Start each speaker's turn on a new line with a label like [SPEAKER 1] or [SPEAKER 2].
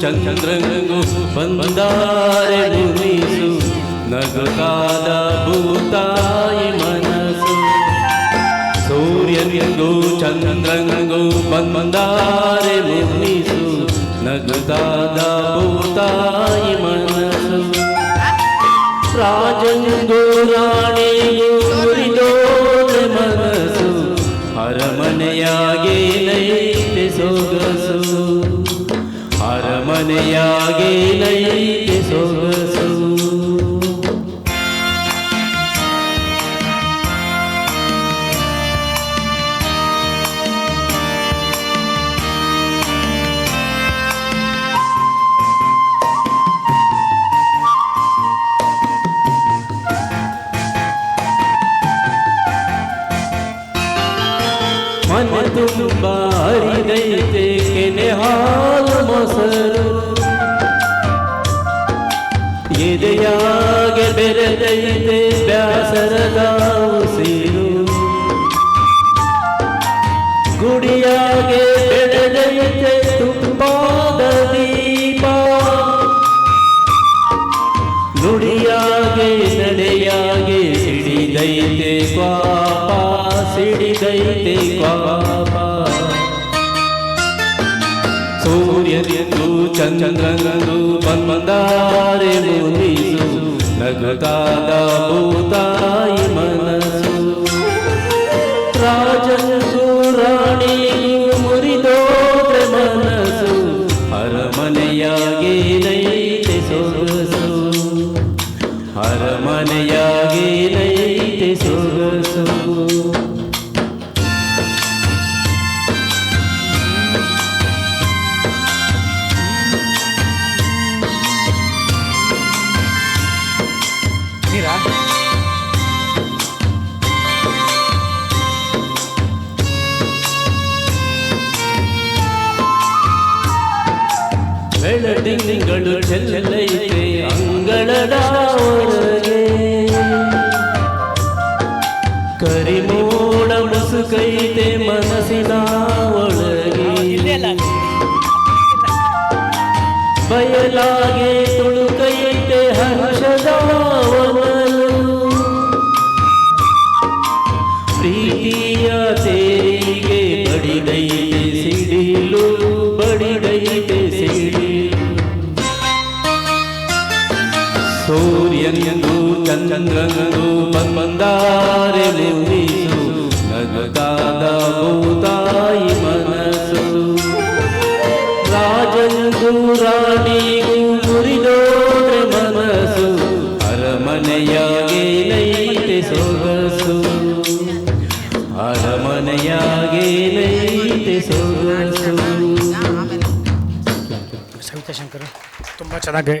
[SPEAKER 1] ಚಂದ್ರನಿಗೂ ಬಂದಾರೆ ಮುನಿಸು ನಗುತ್ತಾದ ಭೂತಾಯಿ ಮನಸ್ಸು ಸೂರ್ಯನಿಗೂ ಚಂದ್ರನಿಗೂ ಬಂದಾರೆ ಮುನಿಸು ನಗುತ್ತಾದ ಭೂತಾಯಿ ಅರಮನೆಯಾಗೆ ನೈತೆ ಸೊಗಸು ಮನ ತುಂಬ ಹರಿದೈತೆ ಮೊಸರು ಎದೆಯಾಗೆ ಬೆರೆದೈತೆ ಬ್ಯಾಸರದ ಉಸಿರು ಗುಡಿಯಾಗೆ ಬೆಳೆದೈತೆ ತುಂಬಾದ ದೀಪ. ನುಡಿಯಾಗೆ ನಡೆಯಾಗೆ ಸಿಡಿದೈತೆ ಪಾಪ, ಸಿಡಿದೈತೆ ಕ್ವಾಪ ಸೂರ್ಯನೆಂದು ಚಂದ್ರನಂದು ಬಂದಾರೆ ಮುನಿಸು ನಗುತ್ತಾದ ಭೂತಾಯಿ ಮನಸ್ಸು ರಾಜನಿಗೂ ರಾಣಿಗೂ ಮುರಿದೋದ್ರೆ ಮನಸ್ಸು ಅರಮನೆಯಾಗೆ ನೈತೆ ಸೊಗಸು ಅರಮನೆಯಾಗೆ ಬೆಳದಿಂಗಳು ಚೆಲ್ಲೈತೆ ಅಂಗಳದ ಒಳಗೆ ಕರಿಮೋಡ ಮುಸುಕೈತೆ ಮನಸ್ಸಿನ ಒಳಗೆ. ಬಯಲಾಗೆ ತುಳುಕೈತೆ ಹರ್ಷದ ಪ್ರೀತಿಯ ತೇರಿಗೆ ಬಡಿದೈತೆ ಸಿಡಿಲು, ಬಡಿದೈತೆ ಸೂರ್ಯನಿಗೂ ಚಂದ್ರನಿಗೂ ಬಂದಾರೆ ಮುನಿಸು ನಗುತ್ತಾದ ಭೂತಾಯಿ ಮನಸ್ಸು ರಾಜನಿಗೂ ರಾಣಿಗೂ ಮುರಿದೋದ್ರೆ ಮನಸ್ಸು ಅರಮನೆಯಾಗೆ ನೈತೆ ಸೊಗಸು ಅರಮನೆಯಾಗೆ ನೈತೆ ಸೊಗಸು
[SPEAKER 2] ಸವಿತಾ ಶಂಕರ್ ತುಂಬ ಚೆನ್ನಾಗಿ